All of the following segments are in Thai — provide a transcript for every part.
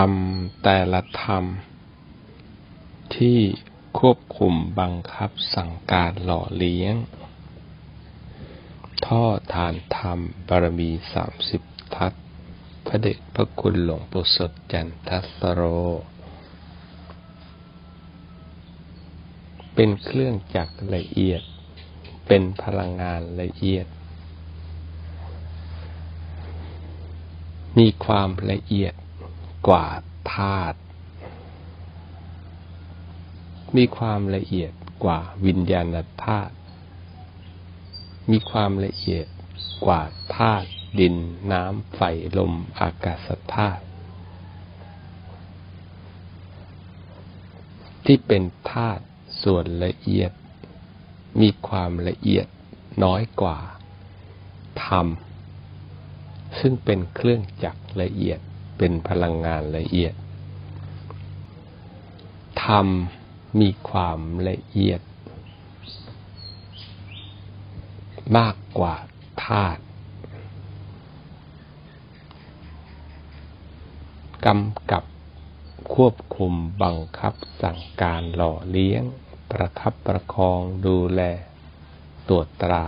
รมแต่ละธรรม ที่ควบคุมบังคับสั่งการหล่อเลี้ยง ท่อทานธรรมบารมีสามสิบทัศพระเดชพระคุณหลวงปู่สดจันทัสโร เป็นเครื่องจักรละเอียด เป็นพลังงานละเอียด มีความละเอียด กว่าธาตุมีความละเอียดกว่าวิญญาณธาตุมีความละเอียดกว่าธาตุดินน้ำไฟลมอากาศธาตุที่เป็นธาตุส่วนละเอียด มีความละเอียดน้อยกว่าธรรม ซึ่งเป็นเครื่องจักรละเอียด เป็นพลังงานละเอียด ธรรมมีความละเอียด มากกว่าธาตุกำกับควบคุมบังคับสั่งการหล่อเลี้ยง ประคับประคองดูแลตรวจตรา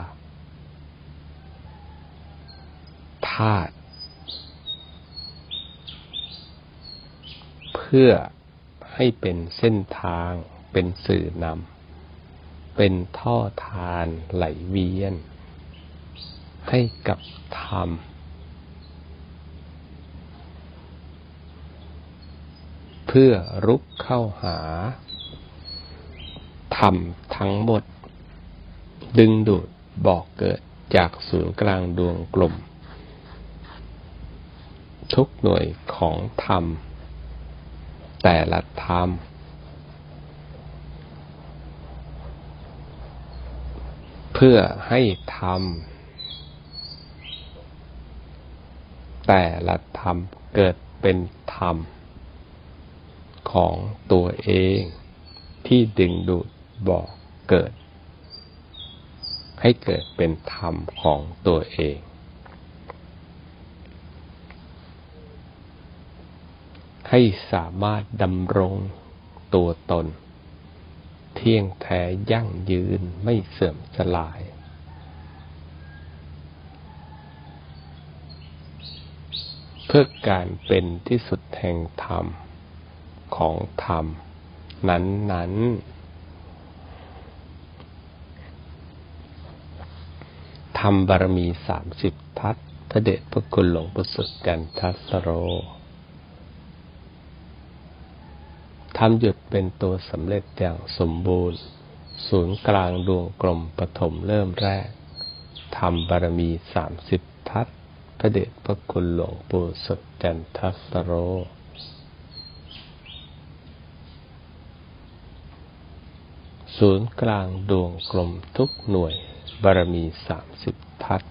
ธาตุเพื่อให้เป็นเส้นทาง เป็นสื่อนำเป็นท่อทานไหลเวียน ให้กับธรรม เพื่อรุกเข้าหาธรรมทั้งหมด ดึงดูดบอกเกิดจากศูนย์กลางดวงกลม ทุกหน่วยของธรรม แต่ละธรรมเพื่อให้ธรรมแต่ละธรรมเกิดเป็นธรรม ของตัวเองที่ดึงดูดบอกเกิด ให้เกิดเป็นธรรมของตัวเอง ให้สามารถดำรงตัวตน เที่ยงแท้ยั่งยืนไม่เสื่อมสลาย เพื่อการเป็นที่สุดแห่งธรรมของธรรม นั้นนั้นธรรมบารมีสามสิบทัศพระเดชพระคุณหลวงปู่สุดกันทัสโร ทำหยุดเป็นตัวสำเร็จอย่างสมบูรณ์ ศูนย์กลางดวงกลมปฐมเริ่มแรกทำบารมีสามสิบทัศพระเดชพระคุณหลวงปู่สดจันทัสโร ศูนย์กลางดวงกลมทุกหน่วย บารมีสามสิบทัศ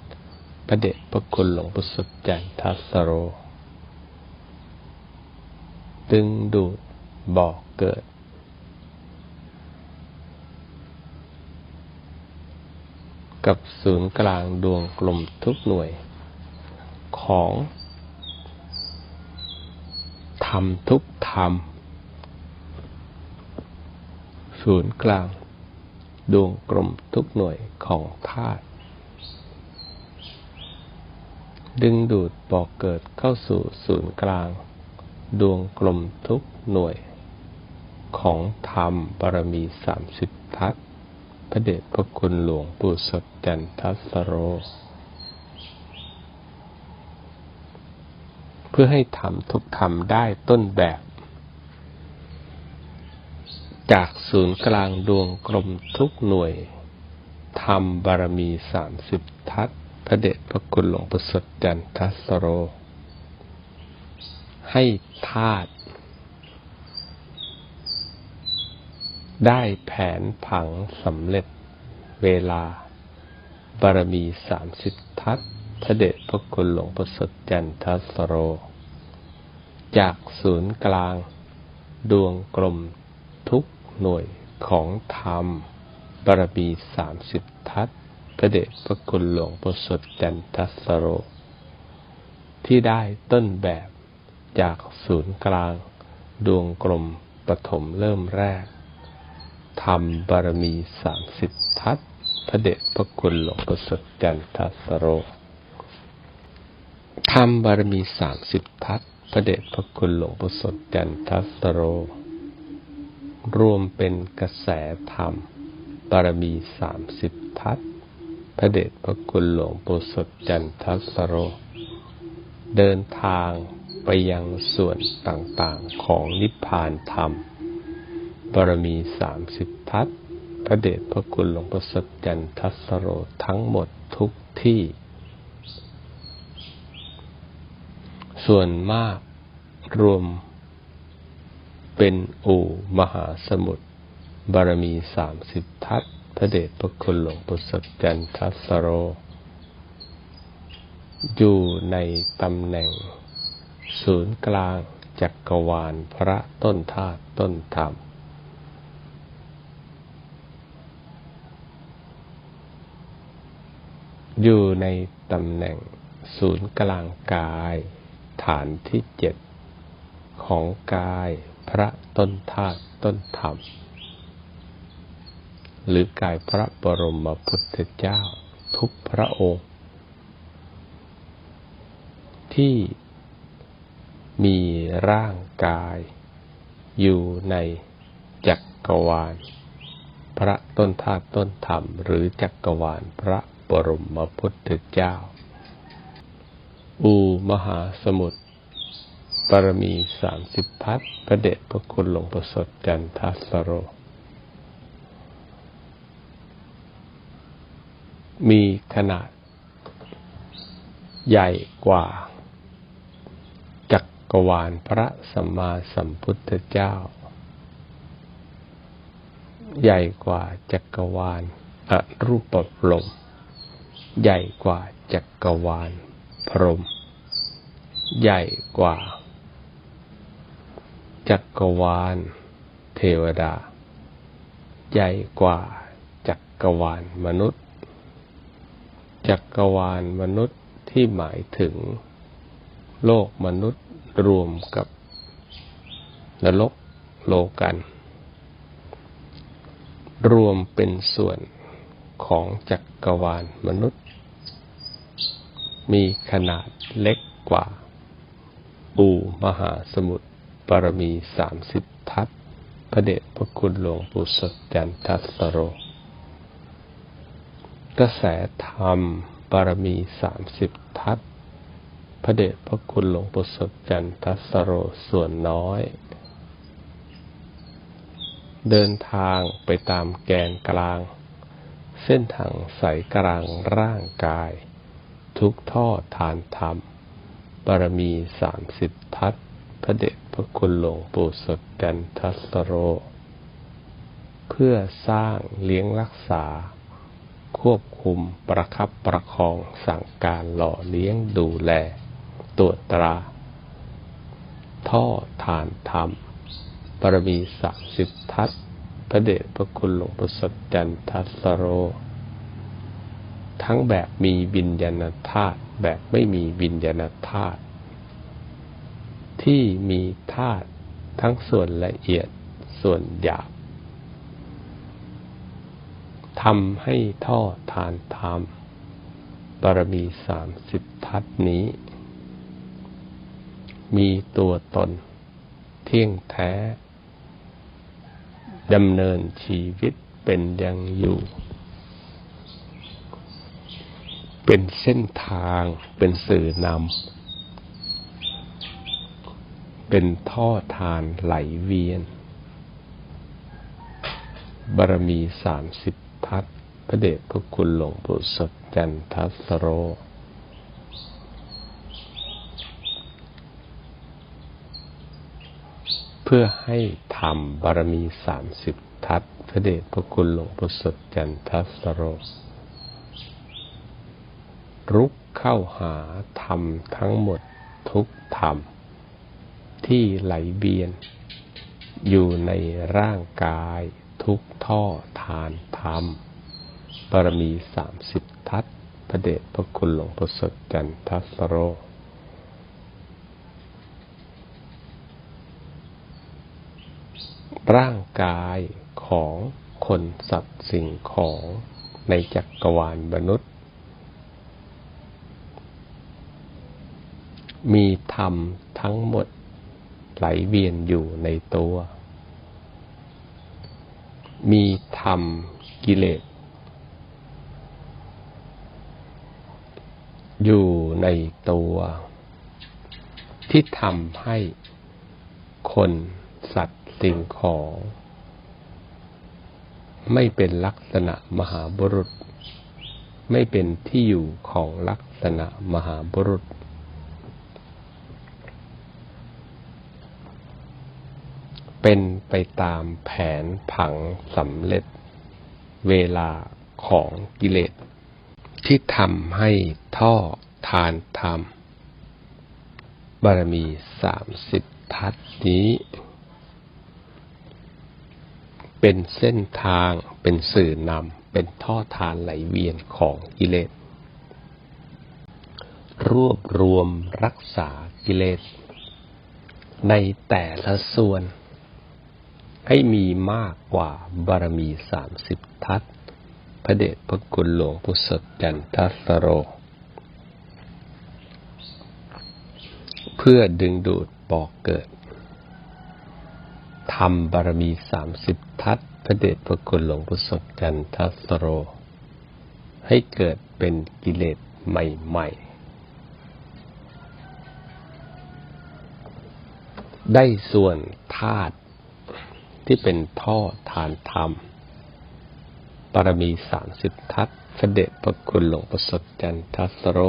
พระเดชพระคุณหลวงปู่สดจันทัสโร ดึงดูด บอกเกิด กับศูนย์กลางดวงกลมทุกหน่วย ของธรรมทุกธรรม ศูนย์กลางดวงกลมทุกหน่วยของธาตุดึงดูดบอกเกิดเข้าสู่ศูนย์กลาง ดวงกลมทุกหน่วย ของธรรมบารมีสามสิบทัศพระเดชพระคุณหลวงปู่สดจันทัสโร เพื่อให้ทำทุกธรรมได้ต้นแบบ จากศูนย์กลางดวงกลมทุกหน่วย ธรรมบารมีสามสิบทัศพระเดชพระคุณหลวงปู่สดจันทัสโร ให้ธาตุ ได้แผนผังสำเร็จเวลา บารมีสามสิบทัศพระเดชพระคุณหลวงประสดจันทสโร จากศูนย์กลาง ดวงกลมทุกหน่วยของธรรม บารมีสามสิบทัศพระเดชพระคุณหลวงประสดจันทสโร ที่ได้ต้นแบบจากศูนย์กลาง ดวงกลมปฐมเริ่มแรก ทำบารมีสามสิบทัศพระเดชพระคุณหลวงประสริฐจันทสโรทำบารมีสามสิบทัศพระเดชพระคุณหลวงประสริฐจันทสโร รวมเป็นกระแสธรรมบารมีสามสิบทัศพระเดชพระคุณหลวงปู่สดจันทสโร เดินทางไปยังส่วนต่างๆของนิพพานธรรม บารมีสามสิบทัศพระเดชพระคุณหลวงปู่สดจันทัสโรทั้งหมดทุกที่ ส่วนมากรวมเป็นอู่มหาสมุทรบารมีสามสิบทัศพระเดชพระคุณหลวงปู่สดจันทัสโร อยู่ในตำแหน่ง ศูนย์กลางจักรวาลพระต้นธาตุต้นธรรม อยู่ในตำแหน่งศูนย์กลางกาย ฐานที่เจ็ดของกายพระต้นธาตุต้นธรรม หรือกายพระบรมพุทธเจ้าทุกพระองค์ ที่มีร่างกายอยู่ในจักรวาล พระต้นธาตุต้นธรรม หรือจักรวาลพระ รมพุทธเจ้า อูมหาสมุทรปรมีสามสิบพัฒพระเดชพระคุณหลวงประสดจันทัสโร มีขนาด ใหญ่กว่า จักรวาลพระสัมมาสัมพุทธเจ้า ใหญ่กว่าจักรวาลอรูปปรม ใหญ่กว่าจักรวาล พรหมใหญ่กว่า จักรวาล เทวดา ใหญ่กว่า จักรวาลมนุษย์ จักรวาลมนุษย์ที่หมายถึง โลกมนุษย์รวมกับนรกโลกัน รวมเป็นส่วนของจักรวาลมนุษย์ มีขนาดเล็กกว่าอูมหาสมุทรปรมีสามสิบทัศพระเดชพระคุณหลวงปู่สดจันทัสโร กระแสธรรมปรมีสามสิบทัศพระเดชพระคุณหลวงปู่สดจันทัสโรส่วนน้อย เดินทางไปตามแกนกลาง เส้นทางสายกลางร่างกาย ทุกท่อทานธรรม บารมีสามสิบทัศพระเดชพระคุณหลวงปู่สดจันทัสโร เพื่อสร้างเลี้ยงรักษา ควบคุมประคับประคองสั่งการหล่อเลี้ยงดูแลตรวจตรา ท่อฐานธรรมบารมีสามสิบทัศพระเดชพระคุณหลวงปู่สดจันทัสโร ทั้งแบบมีวิญญาณธาตุแบบไม่มีวิญญาณธาตุที่มีธาตุทั้งส่วนละเอียดส่วนหยาบทำให้ท่อทานธรรมบารมีสามสิบทัศนี้ มีตัวตน เที่ยงแท้ดำเนินชีวิตเป็นยังอยู่ เป็นเส้นทาง เป็นสื่อนำ เป็นท่อทานไหลเวียน บารมีสามสิบทัศพระเดชพระคุณหลวงปู่สดจันทัสโร เพื่อให้ทำบารมีสามสิบทัศพระเดชพระคุณหลวงปู่สดจันทัสโร รุกเข้าหาธรรมทั้งหมดทุกธรรม ที่ไหลเวียน อยู่ในร่างกายทุกท่อทานธรรมบารมีสามสิบทัศพระเดชพระคุณหลวงพ่อสดจันทัสโรร่างกายของคนสัตว์สิ่งของในจักรวาลมนุษย์ มีธรรมทั้งหมดไหลเวียนอยู่ในตัว มีธรรมกิเลส อยู่ในตัว ที่ทำให้คนสัตว์สิ่งของ ไม่เป็นลักษณะมหาบุรุษ ไม่เป็นที่อยู่ของลักษณะมหาบุรุษ เป็นไปตามแผนผังสำเร็จ เวลาของกิเลส ที่ทำให้ท่อทานธรรม บารมีสามสิบทัศนี้ เป็นเส้นทางเป็นสื่อนำเป็นท่อทานไหลเวียนของกิเลส รวบรวมรักษากิเลส ในแต่ละส่วน ให้มีมากกว่าบารมีสามสิบทัศพระเดชพระคุณหลวงพุทธจันทัสโร เพื่อดึงดูดบอกเกิดทำบารมีสามสิบทัศพระเดชพระคุณหลวงพุทธจันทัสโร ให้เกิดเป็นกิเลสใหม่ ๆ ได้ส่วนธาตุ ที่เป็นท่อทานธรรมบารมีสามสิบทัศเสด็จพระคุณหลวงประสดจันทสโร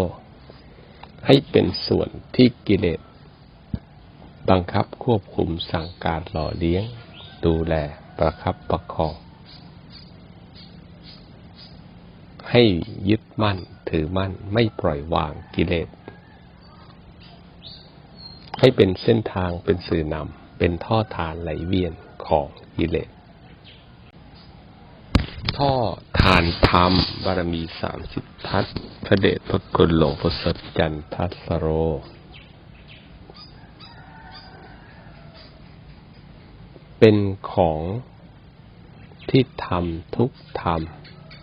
ให้เป็นส่วนที่กิเลสบังคับควบคุมสั่งการหล่อเลี้ยง ดูแลประคับประคอง ให้ยึดมั่นถือมั่นไม่ปล่อยวางกิเลส ให้เป็นเส้นทางเป็นสื่อนำเป็นท่อทานไหลเวียน ของกิเลสท่อทานธรรม บารมีสามสิบทัศพระเดชพระคุณหลวงพ่อสดจันทัสโร เป็นของที่ทำทุกท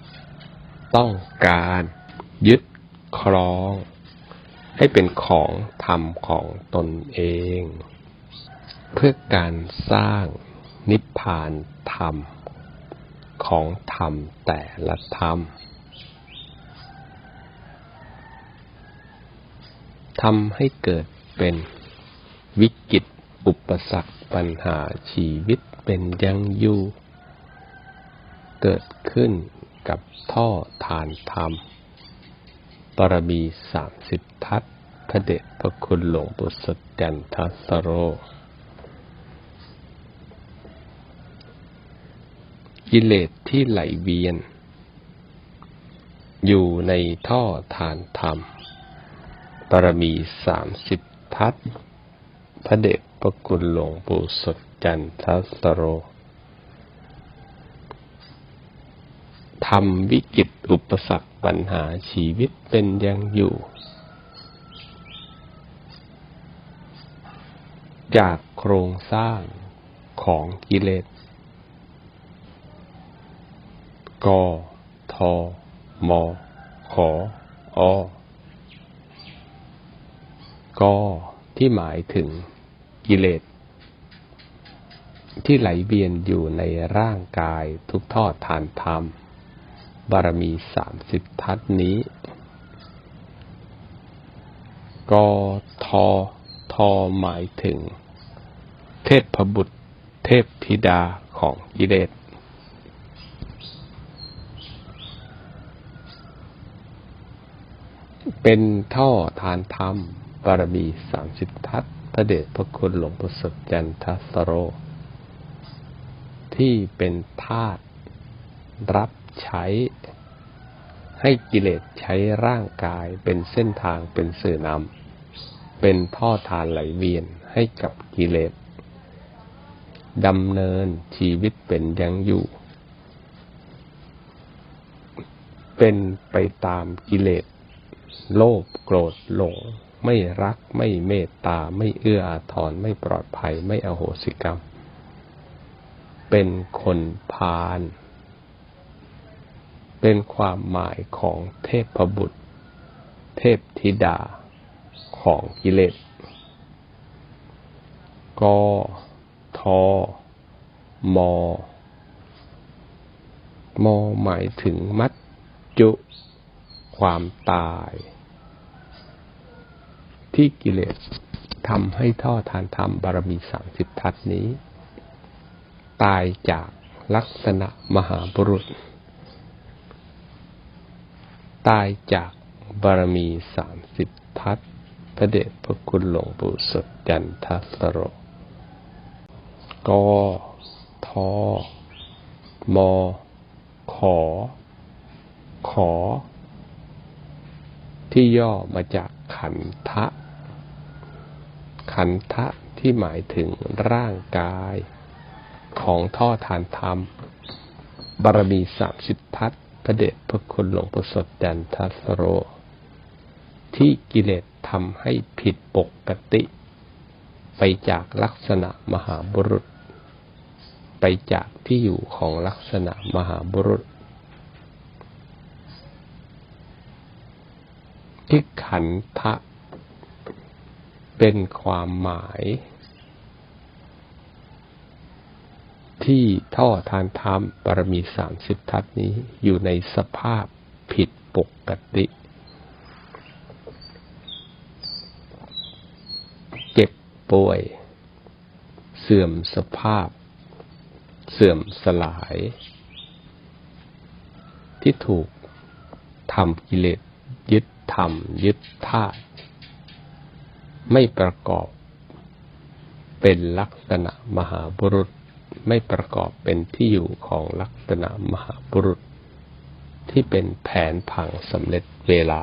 ำต้องการยึดครอง ให้เป็นของธรรมของตนเอง เพื่อการสร้าง นิพพานธรรม ของธรรมแต่ละธรรมทำให้เกิดเป็นวิกฤตอุปสรรคปัญหาชีวิตเป็นยังอยู่ เกิดขึ้นกับท่อทานธรรม ปรมีสามสิบทัศพระเดชพระคุณหลวงปู่สดจันทัสโร กิเลสที่ไหลเวียน อยู่ในท่อทานธรรมปรมีสามสิบทัศพระเดชพระคุณหลวงปู่สดจันทสโรทำวิกฤตอุปสรรคปัญหาชีวิตเป็นยังอยู่ จากโครงสร้างของกิเลส กทมขออกที่หมายถึงกิเลส ที่ไหลเวียนอยู่ในร่างกายทุกทอดทานธรรม บารมีสามสิบทัศนี้กททหมายถึง เทพบุตรเทพธิดาของกิเลส เป็นท่อทานธรรมบารมีสามสิบทัศพระเดชพระคุณหลวงปู่สดจันทสโร ที่เป็นธาตุรับใช้ให้กิเลสใช้ร่างกายเป็นเส้นทางเป็นสื่อนำเป็นท่อทานไหลเวียนให้กับกิเลสดำเนินชีวิตเป็นยังอยู่ เป็นไปตามกิเลส โลภโกรธหลง ไม่รักไม่เมตตา ไม่เอื้ออาทรไม่ปลอดภัย ไม่อโหสิกรรม เป็นคนพาลเป็นความหมายของเทพบุตร เทพธิดาของกิเลสกทอมมอหมายถึงมัจจุ ความตาย ที่กิเลสทำให้ท่อทานธรรมบารมีสามสิบทัศนี้ ตายจากลักษณะมหาบุรุษ ตายจากบารมีสามสิบทัศพระเดชพระคุณหลวงปู่สดจันทสโรกทอมขอ ขอ ที่ย่อมาจากขันทะ ขันทะที่หมายถึงร่างกายของท่อทานธรรม บารมีสามสิบทัศพระเดชพระคุณหลวงปู่สดจันทัสโร ที่กิเลสทำให้ผิดปกติ ไปจากลักษณะมหาบุรุษ ไปจากที่อยู่ของลักษณะมหาบุรุษ ที่ขันทะ เป็นความหมาย ที่ท่อทานธรรมบารมีสามสิบทัศนี้อยู่ในสภาพผิดปกติ เจ็บป่วย เสื่อมสภาพ เสื่อมสลาย ที่ถูกทำกิเลส ยึดธรรม ยึดธาตุไม่ประกอบ เป็นลักษณะมหาบุรุษ ไม่ประกอบเป็นที่อยู่ของลักษณะมหาบุรุษ ที่เป็นแผนผังสำเร็จเวลา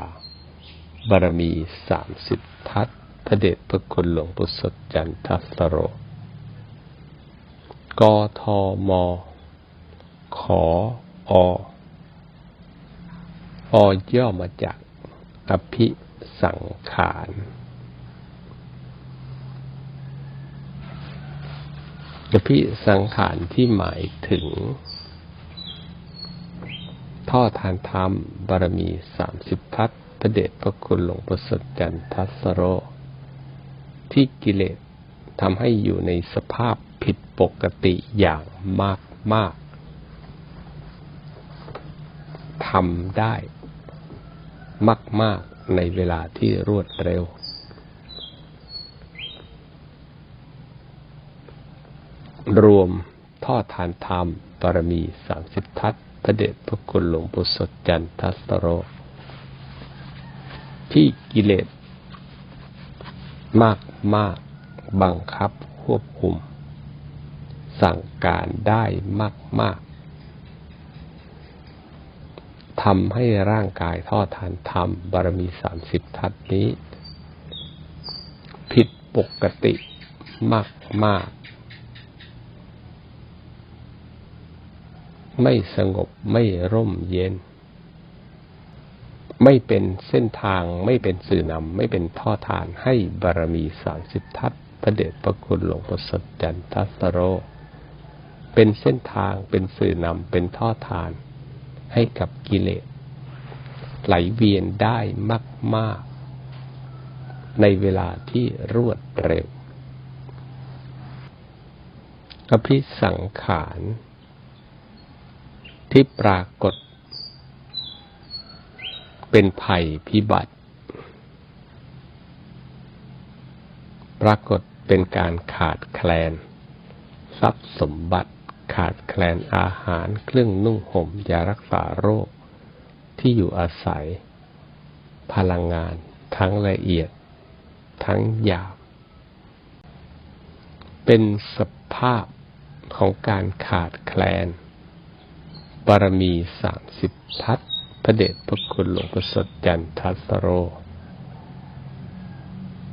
บารมีสามสิบทัศพระเดชพระคุณหลวงปู่สดจันทสโร กทม ขอออย่อมาจาก อภิสังขารอภิสังขารที่หมายถึง ท่อทานธรรมบารมีสามสิบพัฒพระเดชพระคุณหลวงประสดจันทัสโร ที่กิเลสทำให้อยู่ในสภาพผิดปกติอย่างมากมากทำได้ มาก ๆ ในเวลาที่รวดเร็ว รวมท่อทานธรรมปรมีสามสิบทัศพระเดชพระคุณหลวงปู่สดจันทัสโร ที่กิเลสมากมากบังคับควบคุม สั่งการได้มากมาก ทำให้ร่างกายท่อทานธรรมบารมีสามสิบทัศนี้ ผิดปกติมากมาก ไม่สงบไม่ร่มเย็น ไม่เป็นเส้นทางไม่เป็นสื่อนำไม่เป็นท่อทานให้บารมีสามสิบทัศพระเดชพระคุณหลวงพ่อสดจันทัสโร เป็นเส้นทางเป็นสื่อนำเป็นท่อทาน ให้กับกิเลสไหลเวียนได้มาก ๆ ในเวลาที่รวดเร็ว อภิสังขาร ที่ปรากฏ เป็นภัยพิบัติ ปรากฏเป็นการขาดแคลน ทรัพย์สมบัติ ขาดแคลนอาหารเครื่องนุ่งห่มยารักษาโรค ที่อยู่อาศัย พลังงาน ทั้งละเอียด ทั้งหยาบ เป็นสภาพของการขาดแคลน บารมีสามสิบทัศพระเดชพระคุณหลวงพ่อสดจันทัสโร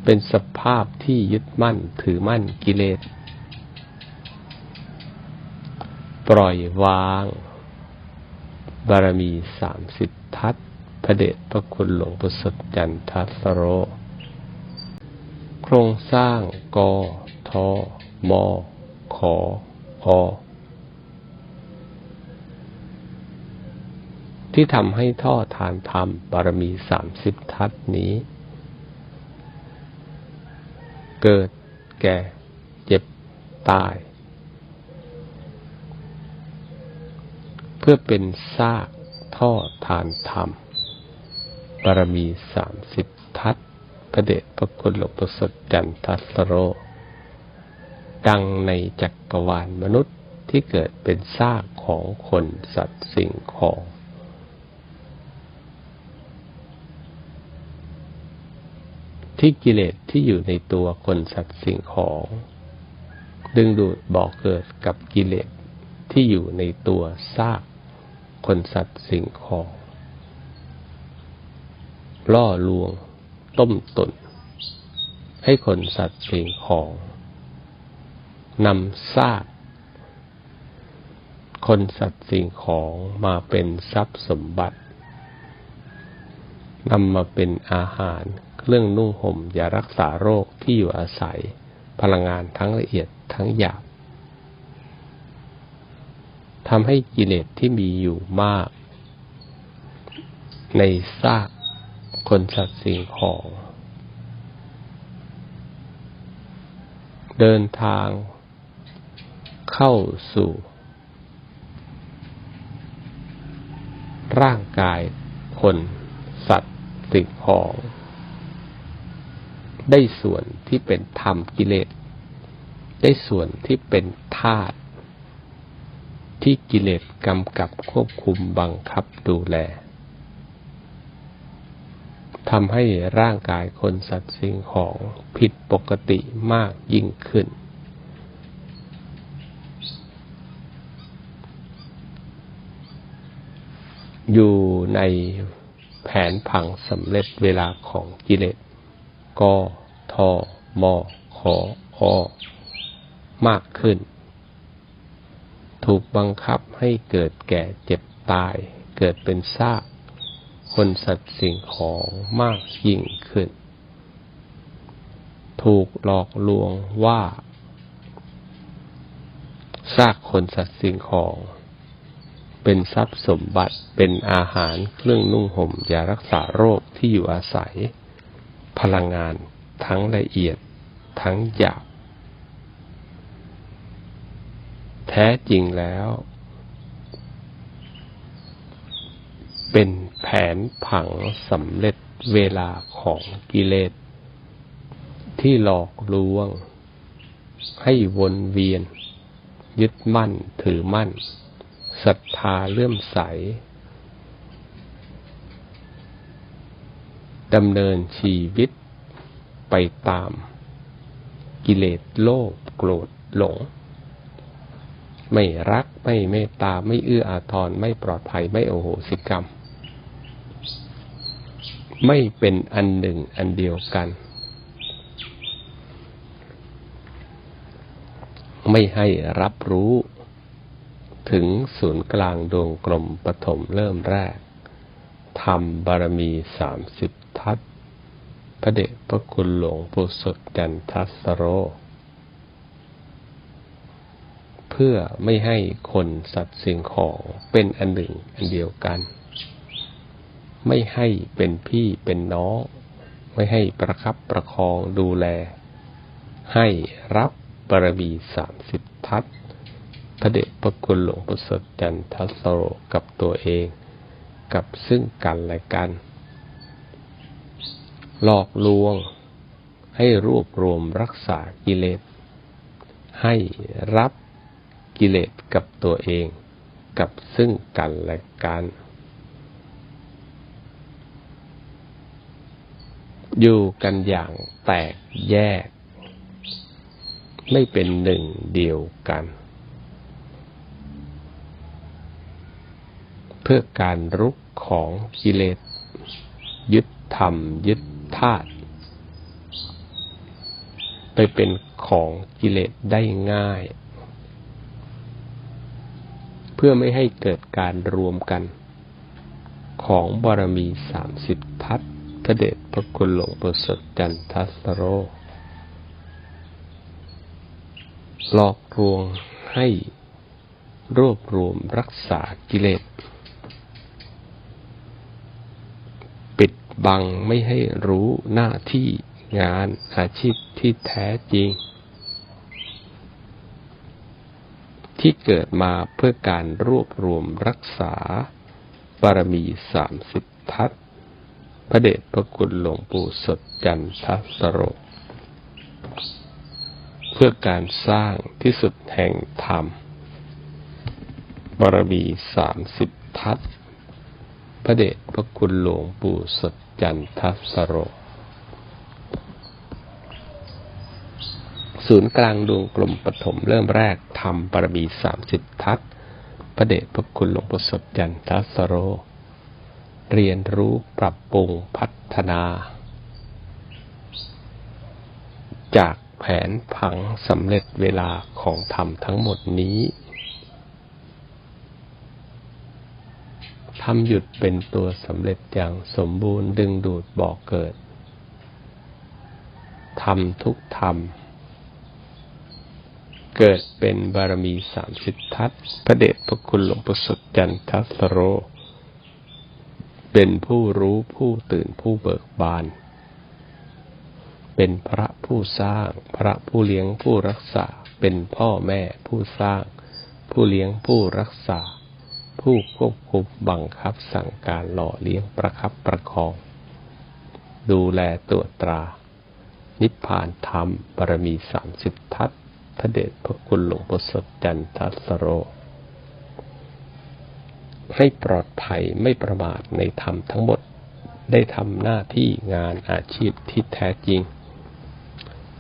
เป็นสภาพที่ยึดมั่นถือมั่นกิเลส ปล่อยวาง บารมีสามสิบทัศพระเดชพระคุณหลวงปุสดจันทัสโร โครงสร้างกอทอมอขออที่ทำให้ท่อทานธรรมบารมีสามสิบทัศนี้ เกิดแก่เจ็บตาย พื่อเป็นซากท่อทานธรรมบารมีสามสิบทัศพระเดชพระคุณหลวงประสดจันทัสโร ดังในจักรวาลมนุษย์ที่เกิดเป็นซากของคนสัตว์สิ่งของ ที่กิเลสที่อยู่ในตัวคนสัตว์สิ่งของ ดึงดูดบอกเกิดกับกิเลสที่อยู่ในตัวซาก คนสัตว์สิ่งของ ล่อลวง ต้มตน ให้คนสัตว์สิ่งของนำซากคนสัตว์สิ่งของมาเป็นทรัพย์สมบัตินำมาเป็นอาหาร เครื่องนุ่งห่มยารักษาโรคที่อยู่อาศัย พลังงานทั้งละเอียดทั้งหยาบ ทำให้กิเลสที่มีอยู่มาก ในซากคนสัตว์สิ่งของ เดินทางเข้าสู่ ร่างกายคนสัตว์สิ่งของ ได้ส่วนที่เป็นธรรมกิเลส ได้ส่วนที่เป็นธาตุ ที่กิเลสกำกับควบคุมบังคับดูแลทำให้ร่างกายคนสัตว์สิ่งของผิดปกติมากยิ่งขึ้น อยู่ในแผนผังสำเร็จเวลาของกิเลสก็ทอมขออมากขึ้น ถูกบังคับให้เกิดแก่เจ็บตาย เกิดเป็นซาก คนสัตว์สิ่งของมากยิ่งขึ้น ถูกหลอกลวงว่าซากคนสัตว์สิ่งของ เป็นทรัพย์สมบัติเป็นอาหารเครื่องนุ่งห่มยารักษาโรคที่อยู่อาศัย พลังงานทั้งละเอียดทั้งหยาบ แท้จริงแล้ว เป็นแผนผังสำเร็จเวลาของกิเลส ที่หลอกลวง ให้วนเวียน ยึดมั่นถือมั่นศรัทธาเลื่อมใสดำเนินชีวิตไปตาม กิเลสโลภโกรธหลง ไม่รัก ไม่เมตตา ไม่เอื้ออาทร ไม่ปลอดภัย ไม่โอโหสิกรรม ไม่เป็นอันหนึ่งอันเดียวกัน ไม่ให้รับรู้ถึงศูนย์กลางดวงกลมปฐมเริ่มแรกทำบารมีสามสิบทัศพระเดชพระคุณหลวงปู่สดจันทัสโร เพื่อไม่ให้คนสัตว์สิ่งของเป็นอันหนึ่งอันเดียวกัน ไม่ให้เป็นพี่เป็นน้อง ไม่ให้ประคับประคองดูแล ให้รับบารมีสามสิบทัศพระเดชพระคุณหลวงประสริฐจันทสโรกับตัวเอง กับซึ่งกันและกัน หลอกลวง ให้รวบรวมรักษากิเลสให้รับ กิเลสกับตัวเอง กับซึ่งกันและกัน อยู่กันอย่างแตกแยก ไม่เป็นหนึ่งเดียวกัน เพื่อการรุกของกิเลส ยึดธรรม ยึดธาตุไปเป็นของกิเลสได้ง่าย เพื่อไม่ให้เกิดการรวมกัน ของบารมีสามสิบทัศพระเดชพระคุณหลวงประสดจันทัสโร หลอกลวงให้รวบรวมรักษากิเลส ปิดบังไม่ให้รู้หน้าที่งานอาชีพที่แท้จริง ที่เกิดมาเพื่อการรวบรวมรักษาบารมีสามสิบทัศพระเดชพระคุณหลวงปู่สดจันทสโรเพื่อการสร้างที่สุดแห่งธรรมบารมีสามสิบทัศพระเดชพระคุณหลวงปู่สดจันทสโร ศูนย์กลางดวงกลมปฐมเริ่มแรกทำบารมีสามสิบทัศพระเดชพระคุณหลวงปู่สดจันทสโร เรียนรู้ปรับปรุงพัฒนา จากแผนผังสำเร็จเวลาของธรรมทั้งหมดนี้ทำหยุดเป็นตัวสำเร็จอย่างสมบูรณ์ดึงดูดบ่อกเกิดทำทุกธรรม เกิดเป็นบารมีสามสิบทัศพระเดชพระคุณหลวงปู่สดจันทสโร เป็นผู้รู้ผู้ตื่นผู้เบิกบาน เป็นพระผู้สร้าง พระผู้เลี้ยงผู้รักษา เป็นพ่อแม่ผู้สร้าง ผู้เลี้ยงผู้รักษา ผู้ควบคุมบังคับสั่งการหล่อเลี้ยงประคับประคอง ดูแลตรวจตรา นิพพานธรรมบารมีสามสิบทัศน พระเดชพระคุณหลวงปู่สดจันทัสโร ให้ปลอดภัยไม่ประมาทในธรรมทั้งหมดได้ทำหน้าที่งานอาชีพที่แท้จริง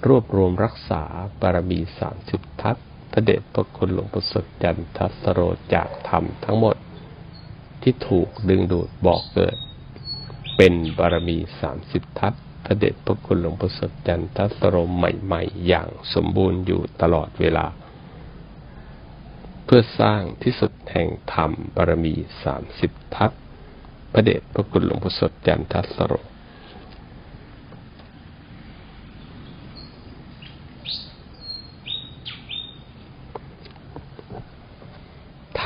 รวบรวมรักษาบารมีสามสิบทัศพระเดชพระคุณหลวงปู่สดจันทัสโรจากธรรมทั้งหมด ที่ถูกดึงดูดบอกเกิด เป็นบารมีสามสิบทัศ พระเดชพระคุณหลวงพ่อสดจันทสโรใหม่ ๆ อย่างสมบูรณ์อยู่ตลอดเวลา เพื่อสร้างที่สุดแห่งธรรมบารมีสามสิบทัศพระเดชพระคุณหลวงพ่อสดจันทสโร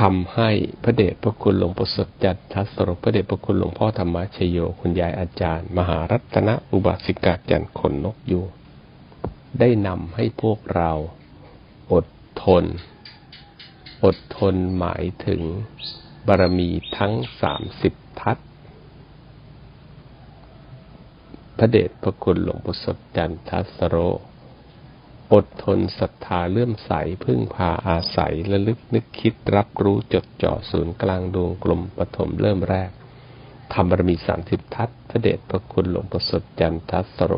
ทำให้พระเดชพระคุณหลวงปู่สดจันทสโรพระเดชพระคุณหลวงพ่อธรรมชโยคุณยายอาจารย์ มหารัตนอุบาสิกาจันทร์ขนนกยูงได้นำให้พวกเราอดทน อดทนหมายถึงบารมีทั้งสามสิบทัศพระเดชพระคุณหลวงปู่สดจันทสโร อดทนศรัทธาเลื่อมใสพึ่งพาอาศัยและลึกนึกคิดรับรู้จดจ่อศูนย์กลางดวงกลมปฐมเริ่มแรกทำบารมีสามสิบทัศพระเดชพระคุณหลวงปู่สดจันทัสโร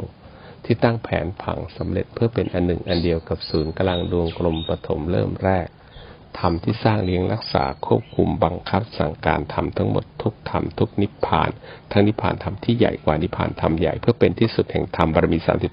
ที่ตั้งแผนผังสำเร็จเพื่อเป็นอันหนึ่งอันเดียวกับศูนย์กลางดวงกลมปฐมเริ่มแรกธรรมที่สร้างเลี้ยงรักษาควบคุมบังคับสั่งการทำทั้งหมดทุกธรรมทุกนิพพาน ทั้งนิพพานธรรมที่ใหญ่กว่านิพพานธรรมใหญ่เพื่อเป็นที่สุดแห่งธรรมบารมีสามสิบ